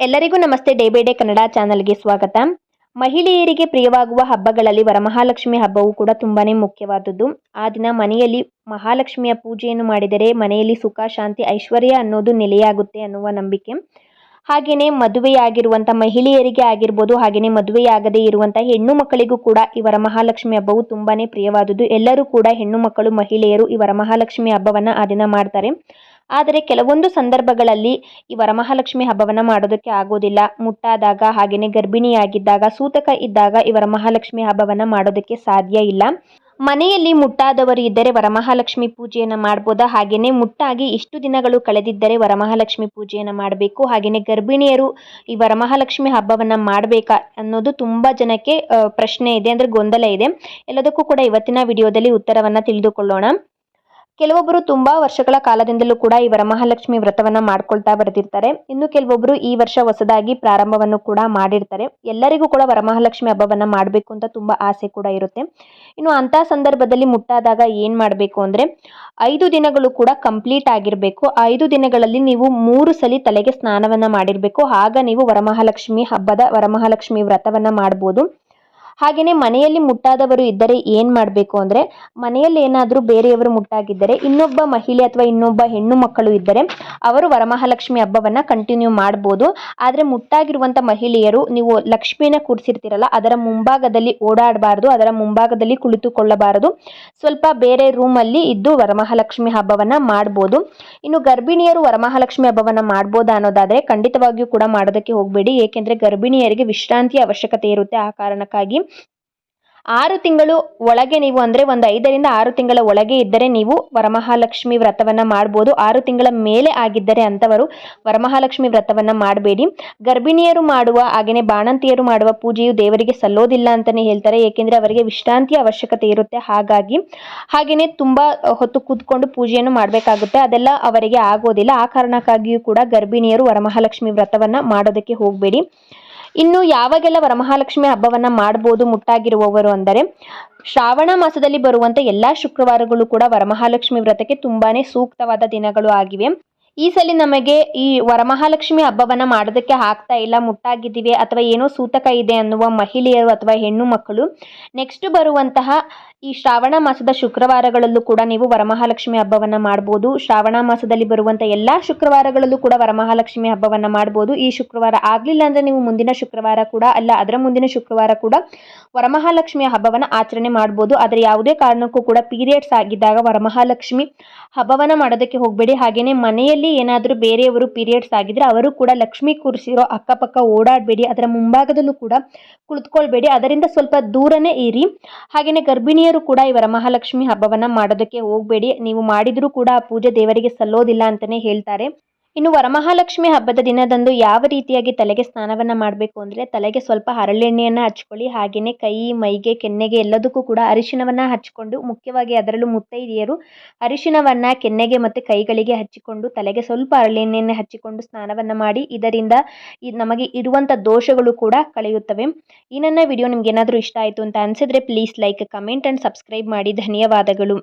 ಎಲ್ಲರಿಗೂ ನಮಸ್ತೆ. Day by day Kannada ಚಾನಲ್ಗೆ ಸ್ವಾಗತ. ಮಹಿಳೆಯರಿಗೆ ಪ್ರಿಯವಾಗುವ ಹಬ್ಬಗಳಲ್ಲಿ ವರಮಹಾಲಕ್ಷ್ಮಿ ಹಬ್ಬವು ಕೂಡ ತುಂಬಾನೇ ಮುಖ್ಯವಾದದ್ದು. ಆ ದಿನ ಮನೆಯಲ್ಲಿ ಮಹಾಲಕ್ಷ್ಮಿಯ ಪೂಜೆಯನ್ನು ಮಾಡಿದರೆ ಮನೆಯಲ್ಲಿ ಸುಖ, ಶಾಂತಿ, ಐಶ್ವರ್ಯ ಅನ್ನೋದು ನೆಲೆಯಾಗುತ್ತೆ ಅನ್ನುವ ನಂಬಿಕೆ. ಹಾಗೆಯೇ ಮದುವೆಯಾಗಿರುವಂಥ ಮಹಿಳೆಯರಿಗೆ ಆಗಿರ್ಬೋದು ಹಾಗೆಯೇ ಮದುವೆಯಾಗದೇ ಇರುವಂಥ ಹೆಣ್ಣು ಮಕ್ಕಳಿಗೂ ಕೂಡ ಈ ವರಮಹಾಲಕ್ಷ್ಮಿ ಹಬ್ಬವು ತುಂಬಾನೇ ಪ್ರಿಯವಾದುದು ಎಲ್ಲರೂ ಕೂಡ ಹೆಣ್ಣು ಮಕ್ಕಳು, ಮಹಿಳೆಯರು ಈ ವರಮಹಾಲಕ್ಷ್ಮಿ ಹಬ್ಬವನ್ನು ಆ ದಿನ ಮಾಡ್ತಾರೆ. ಆದರೆ ಕೆಲವೊಂದು ಸಂದರ್ಭಗಳಲ್ಲಿ ಈ ವರಮಹಾಲಕ್ಷ್ಮಿ ಹಬ್ಬವನ್ನು ಮಾಡೋದಕ್ಕೆ ಆಗೋದಿಲ್ಲ. ಮುಟ್ಟಾದಾಗ ಹಾಗೆಯೇ ಗರ್ಭಿಣಿಯಾಗಿದ್ದಾಗ, ಸೂತಕ ಇದ್ದಾಗ ಈ ವರಮಹಾಲಕ್ಷ್ಮಿ ಹಬ್ಬವನ್ನು ಮಾಡೋದಕ್ಕೆ ಸಾಧ್ಯ ಇಲ್ಲ. ಮನೆಯಲ್ಲಿ ಮುಟ್ಟಾದವರು ಇದ್ದರೆ ವರಮಹಾಲಕ್ಷ್ಮಿ ಪೂಜೆಯನ್ನು ಮಾಡ್ಬೋದಾ? ಹಾಗೆಯೇ ಮುಟ್ಟಾಗಿ ಇಷ್ಟು ದಿನಗಳು ಕಳೆದಿದ್ದರೆ ವರಮಹಾಲಕ್ಷ್ಮಿ ಪೂಜೆಯನ್ನು ಮಾಡಬೇಕು. ಹಾಗೆಯೇ ಗರ್ಭಿಣಿಯರು ಈ ವರಮಹಾಲಕ್ಷ್ಮಿ ಹಬ್ಬವನ್ನು ಮಾಡಬೇಕಾ ಅನ್ನೋದು ತುಂಬ ಜನಕ್ಕೆ ಪ್ರಶ್ನೆ ಇದೆ, ಅಂದರೆ ಗೊಂದಲ ಇದೆ. ಎಲ್ಲದಕ್ಕೂ ಕೂಡ ಇವತ್ತಿನ ವಿಡಿಯೋದಲ್ಲಿ ಉತ್ತರವನ್ನು ತಿಳಿದುಕೊಳ್ಳೋಣ. ಕೆಲವೊಬ್ಬರು ತುಂಬಾ ವರ್ಷಗಳ ಕಾಲದಿಂದಲೂ ಕೂಡ ಈ ವರಮಹಾಲಕ್ಷ್ಮಿ ವ್ರತವನ್ನ ಮಾಡ್ಕೊಳ್ತಾ ಬರೆದಿರ್ತಾರೆ. ಇನ್ನು ಕೆಲವೊಬ್ಬರು ಈ ವರ್ಷ ಹೊಸದಾಗಿ ಪ್ರಾರಂಭವನ್ನು ಕೂಡ ಮಾಡಿರ್ತಾರೆ. ಎಲ್ಲರಿಗೂ ಕೂಡ ವರಮಹಾಲಕ್ಷ್ಮಿ ಹಬ್ಬವನ್ನ ಮಾಡಬೇಕು ಅಂತ ತುಂಬಾ ಆಸೆ ಕೂಡ ಇರುತ್ತೆ. ಇನ್ನು ಅಂತ ಸಂದರ್ಭದಲ್ಲಿ ಮುಟ್ಟಾದಾಗ ಏನ್ ಮಾಡಬೇಕು ಅಂದ್ರೆ, ಐದು ದಿನಗಳು ಕೂಡ ಕಂಪ್ಲೀಟ್ ಆಗಿರಬೇಕು. ಐದು ದಿನಗಳಲ್ಲಿ ನೀವು ಮೂರು ಸಲಿ ತಲೆಗೆ ಸ್ನಾನವನ್ನ ಮಾಡಿರಬೇಕು. ಆಗ ನೀವು ವರಮಹಾಲಕ್ಷ್ಮಿ ಹಬ್ಬದ ವರಮಹಾಲಕ್ಷ್ಮಿ ವ್ರತವನ್ನ ಮಾಡ್ಬೋದು. ಹಾಗೆಯೇ ಮನೆಯಲ್ಲಿ ಮುಟ್ಟಾದವರು ಇದ್ದರೆ ಏನು ಮಾಡಬೇಕು ಅಂದರೆ ಮನೆಯಲ್ಲಿ ಏನಾದರೂ ಬೇರೆಯವರು ಮುಟ್ಟಾಗಿದ್ದರೆ ಇನ್ನೊಬ್ಬ ಮಹಿಳೆ ಅಥವಾ ಇನ್ನೊಬ್ಬ ಹೆಣ್ಣು ಮಕ್ಕಳು ಇದ್ದರೆ ಅವರು ವರಮಹಾಲಕ್ಷ್ಮಿ ಹಬ್ಬವನ್ನು ಕಂಟಿನ್ಯೂ ಮಾಡ್ಬೋದು. ಆದರೆ ಮುಟ್ಟಾಗಿರುವಂಥ ಮಹಿಳೆಯರು, ನೀವು ಲಕ್ಷ್ಮಿಯನ್ನ ಕೂರಿಸಿರ್ತೀರಲ್ಲ, ಅದರ ಮುಂಭಾಗದಲ್ಲಿ ಓಡಾಡಬಾರ್ದು, ಅದರ ಮುಂಭಾಗದಲ್ಲಿ ಕುಳಿತುಕೊಳ್ಳಬಾರದು. ಸ್ವಲ್ಪ ಬೇರೆ ರೂಮಲ್ಲಿ ಇದ್ದು ವರಮಹಾಲಕ್ಷ್ಮಿ ಹಬ್ಬವನ್ನು ಮಾಡ್ಬೋದು. ಇನ್ನು ಗರ್ಭಿಣಿಯರು ವರಮಹಾಲಕ್ಷ್ಮಿ ಹಬ್ಬವನ್ನು ಮಾಡ್ಬೋದಾ ಅನ್ನೋದಾದರೆ ಖಂಡಿತವಾಗಿಯೂ ಕೂಡ ಮಾಡೋದಕ್ಕೆ ಹೋಗಬೇಡಿ. ಏಕೆಂದರೆ ಗರ್ಭಿಣಿಯರಿಗೆ ವಿಶ್ರಾಂತಿಯ ಅವಶ್ಯಕತೆ ಇರುತ್ತೆ ಆ ಕಾರಣಕ್ಕಾಗಿ. ಆರು ತಿಂಗಳು ಒಳಗೆ ನೀವು ಅಂದರೆ ಒಂದು ಐದರಿಂದ ಆರು ತಿಂಗಳ ಒಳಗೆ ಇದ್ದರೆ ನೀವು ವರಮಹಾಲಕ್ಷ್ಮಿ ವ್ರತವನ್ನು ಮಾಡ್ಬೋದು. ಆರು ತಿಂಗಳ ಮೇಲೆ ಆಗಿದ್ದರೆ ಅಂಥವರು ವರಮಹಾಲಕ್ಷ್ಮಿ ವ್ರತವನ್ನು ಮಾಡಬೇಡಿ. ಗರ್ಭಿಣಿಯರು ಮಾಡುವ ಹಾಗೆಯೇ ಬಾಣಂತಿಯರು ಮಾಡುವ ಪೂಜೆಯು ದೇವರಿಗೆ ಸಲ್ಲೋದಿಲ್ಲ ಅಂತಲೇ ಹೇಳ್ತಾರೆ. ಏಕೆಂದರೆ ಅವರಿಗೆ ವಿಶ್ರಾಂತಿಯ ಅವಶ್ಯಕತೆ ಇರುತ್ತೆ. ಹಾಗಾಗಿ ಹಾಗೆಯೇ ತುಂಬ ಹೊತ್ತು ಕೂತ್ಕೊಂಡು ಪೂಜೆಯನ್ನು ಮಾಡಬೇಕಾಗುತ್ತೆ. ಅದೆಲ್ಲ ಅವರಿಗೆ ಆಗೋದಿಲ್ಲ. ಆ ಕಾರಣಕ್ಕಾಗಿಯೂ ಕೂಡ ಗರ್ಭಿಣಿಯರು ವರಮಹಾಲಕ್ಷ್ಮಿ ವ್ರತವನ್ನು ಮಾಡೋದಕ್ಕೆ ಹೋಗಬೇಡಿ. ಇನ್ನು ಯಾವಾಗೆಲ್ಲ ವರಮಹಾಲಕ್ಷ್ಮಿ ಹಬ್ಬವನ್ನ ಮಾಡಬಹುದು ಮುಟ್ಟಾಗಿರುವವರು ಅಂದರೆ ಶ್ರಾವಣ ಮಾಸದಲ್ಲಿ ಬರುವಂತ ಎಲ್ಲಾ ಶುಕ್ರವಾರಗಳು ಕೂಡ ವರಮಹಾಲಕ್ಷ್ಮಿ ವ್ರತಕ್ಕೆ ತುಂಬಾನೇ ಸೂಕ್ತವಾದ ದಿನಗಳು ಆಗಿವೆ. ಈ ಸಲ ನಮಗೆ ಈ ವರಮಹಾಲಕ್ಷ್ಮಿ ಹಬ್ಬವನ್ನ ಮಾಡೋದಕ್ಕೆ ಆಗ್ತಾ ಇಲ್ಲ. ಮುಟ್ಟಾಗಿದ್ದೀವಿ ಅಥವಾ ಏನೋ ಸೂತಕ ಇದೆ ಅನ್ನುವ ಮಹಿಳೆಯರು ಅಥವಾ ಹೆಣ್ಣು ಮಕ್ಕಳು. ನೆಕ್ಸ್ಟ್ ಬರುವಂತಹ ಈ ಶ್ರಾವಣ ಮಾಸದ ಶುಕ್ರವಾರಗಳಲ್ಲೂ ಕೂಡ ನೀವು ವರಮಹಾಲಕ್ಷ್ಮಿ ಹಬ್ಬವನ್ನ ಮಾಡ್ಬೋದು. ಶ್ರಾವಣ ಮಾಸದಲ್ಲಿ ಬರುವಂತ ಎಲ್ಲಾ ಶುಕ್ರವಾರಗಳಲ್ಲೂ ಕೂಡ ವರಮಹಾಲಕ್ಷ್ಮಿ ಹಬ್ಬವನ್ನ ಮಾಡ್ಬೋದು. ಈ ಶುಕ್ರವಾರ ಆಗ್ಲಿಲ್ಲ ಅಂದ್ರೆ ನೀವು ಮುಂದಿನ ಶುಕ್ರವಾರ ಕೂಡ ಅಲ್ಲ, ಅದರ ಮುಂದಿನ ಶುಕ್ರವಾರ ಕೂಡ ವರಮಹಾಲಕ್ಷ್ಮಿಯ ಹಬ್ಬವನ್ನ ಆಚರಣೆ ಮಾಡ್ಬೋದು. ಆದರೆ ಯಾವುದೇ ಕಾರಣಕ್ಕೂ ಕೂಡ ಪೀರಿಯಡ್ಸ್ ಆಗಿದ್ದಾಗ ವರಮಹಾಲಕ್ಷ್ಮಿ ಹಬ್ಬವನ್ನ ಮಾಡೋದಕ್ಕೆ ಹೋಗಬೇಡಿ. ಹಾಗೇನೆ ಮನೆಯಲ್ಲಿ ಏನಾದರೂ ಬೇರೆಯವರು ಪೀರಿಯಡ್ಸ್ ಆಗಿದ್ರೆ ಅವರು ಕೂಡ ಲಕ್ಷ್ಮಿ ಕೂರಿಸಿರೋ ಅಕ್ಕಪಕ್ಕ ಓಡಾಡಬೇಡಿ, ಅದರ ಮುಂಭಾಗದಲ್ಲೂ ಕೂಡ ಕುಳಿತುಕೊಳ್ಬೇಡಿ, ಅದರಿಂದ ಸ್ವಲ್ಪ ದೂರನೇ ಇರಿ. ಹಾಗೆಯೇ ಗರ್ಭಿಣಿಯರು ಕೂಡ ಇವರ ಮಹಾಲಕ್ಷ್ಮಿ ಹಬ್ಬವನ್ನ ಮಾಡೋದಕ್ಕೆ ಹೋಗಬೇಡಿ. ನೀವು ಮಾಡಿದರೂ ಕೂಡ ಆ ಪೂಜೆ ದೇವರಿಗೆ ಸಲ್ಲೋದಿಲ್ಲ ಅಂತಲೇ ಹೇಳ್ತಾರೆ. ಇನ್ನು ವರಮಹಾಲಕ್ಷ್ಮಿ ಹಬ್ಬದ ದಿನದಂದು ಯಾವ ರೀತಿಯಾಗಿ ತಲೆಗೆ ಸ್ನಾನವನ್ನ ಮಾಡಬೇಕು ಅಂದರೆ ತಲೆಗೆ ಸ್ವಲ್ಪ ಹರಳೆಣ್ಣೆಯನ್ನು ಹಚ್ಕೊಳ್ಳಿ ಹಾಗೆಯೇ ಕೈ, ಮೈಗೆ, ಕೆನ್ನೆಗೆ ಎಲ್ಲದಕ್ಕೂ ಕೂಡ ಅರಿಶಿಣವನ್ನ ಹಚ್ಕೊಂಡು ಮುಖ್ಯವಾಗಿ ಅದರಲ್ಲೂ ಮುತ್ತೈದೆಯರು ಅರಿಶಿಣವನ್ನ ಕೆನ್ನೆಗೆ ಮತ್ತು ಕೈಗಳಿಗೆ ಹಚ್ಚಿಕೊಂಡು ತಲೆಗೆ ಸ್ವಲ್ಪ ಹರಳೆಣ್ಣೆಯನ್ನು ಹಚ್ಚಿಕೊಂಡು ಸ್ನಾನವನ್ನ ಮಾಡಿ, ಇದರಿಂದ ನಮಗೆ ಇರುವಂಥ ದೋಷಗಳು ಕೂಡ ಕಳೆಯುತ್ತವೆ. ಈ ನನ್ನ ವಿಡಿಯೋ ನಿಮ್ಗೆ ಏನಾದರೂ ಇಷ್ಟ ಆಯಿತು ಅಂತ ಅನಿಸಿದ್ರೆ please like comment and subscribe ಮಾಡಿ. ಧನ್ಯವಾದಗಳು.